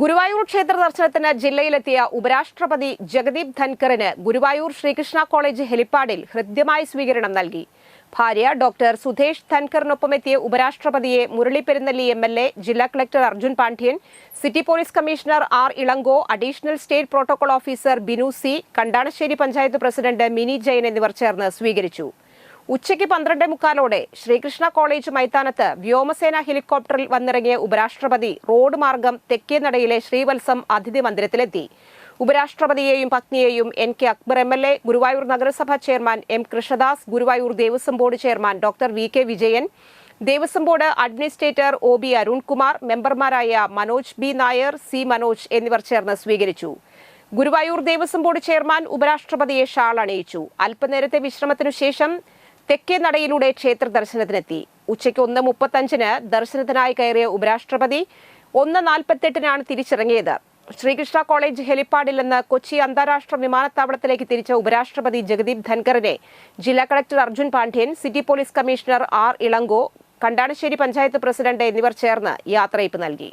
ഗുരുവായൂർ ക്ഷേത്ര ദർശനത്തിന് ജില്ലയിലെത്തിയ ഉപരാഷ്ട്രപതി ജഗദീപ് ധൻകറിന് ഗുരുവായൂർ ശ്രീകൃഷ്ണ കോളേജ് ഹെലിപ്പാഡിൽ ഹൃദ്യമായ സ്വീകരണം നൽകി. ഭാര്യ ഡോക്ടർ സുധേഷ് ധൻകറിനൊപ്പമെത്തിയ ഉപരാഷ്ട്രപതിയെ Murali Perunnelli M L A ജില്ലാ collector Arjun Pandian city police commissioner R Ilango additional state protocol officer Binu C Kandanassery panchayat president Mini Jayan എന്നിവർ ചേർന്ന് സ്വീകരിച്ചു. ഉച്ചയ്ക്ക് പന്ത്രണ്ട് മുക്കാലോടെ ശ്രീകൃഷ്ണ കോളേജ് മൈതാനത്ത് വ്യോമസേന ഹെലികോപ്റ്ററിൽ വന്നിറങ്ങിയ ഉപരാഷ്ട്രപതി റോഡ് മാർഗം തെക്കേ നടയിലെ ശ്രീവത്സം അതിഥി മന്ദിരത്തിലെത്തി. ഉപരാഷ്ട്രപതിയെയും പത്നിയെയും N K Akbar M L A Guruvayur നഗരസഭാ chairman M Krishnadas Guruvayur Devaswom board chairman doctor V K Vijayan Devaswom board administrator O B Arunkumar മെമ്പർമാരായ മനോജ് ബി നായർ സി മനോജ് എന്നിവർ ചേർന്ന് സ്വീകരിച്ചു. ഗുരുവായൂർ ദേവസ്വം ബോർഡ് ചെയർമാൻ ഉപരാഷ്ട്രപതിയെ ഷാൾ അണിയിച്ചു. അല്പനേരത്തെ വിശ്രമത്തിനു ശേഷം തെക്കേ നടയിലൂടെ ക്ഷേത്ര ദർശനത്തിനെത്തി. ഉച്ചയ്ക്ക് ഒന്ന് മുപ്പത്തഞ്ചിന് ദർശനത്തിനായി കയറിയ ഉപരാഷ്ട്രപതി ഒന്ന് നാൽപ്പത്തെട്ടിനാണ് തിരിച്ചിറങ്ങിയത്. ശ്രീകൃഷ്ണ കോളേജ് ഹെലിപ്പാഡിൽ നിന്ന് കൊച്ചി അന്താരാഷ്ട്ര വിമാനത്താവളത്തിലേക്ക് തിരിച്ച ഉപരാഷ്ട്രപതി ജഗദീപ് ധൻഖറിനെ ജില്ലാ collector Arjun Pandian city police commissioner R Ilango Kandanassery panchayat president എന്നിവർ ചേർന്ന് യാത്രയപ്പ് നൽകി.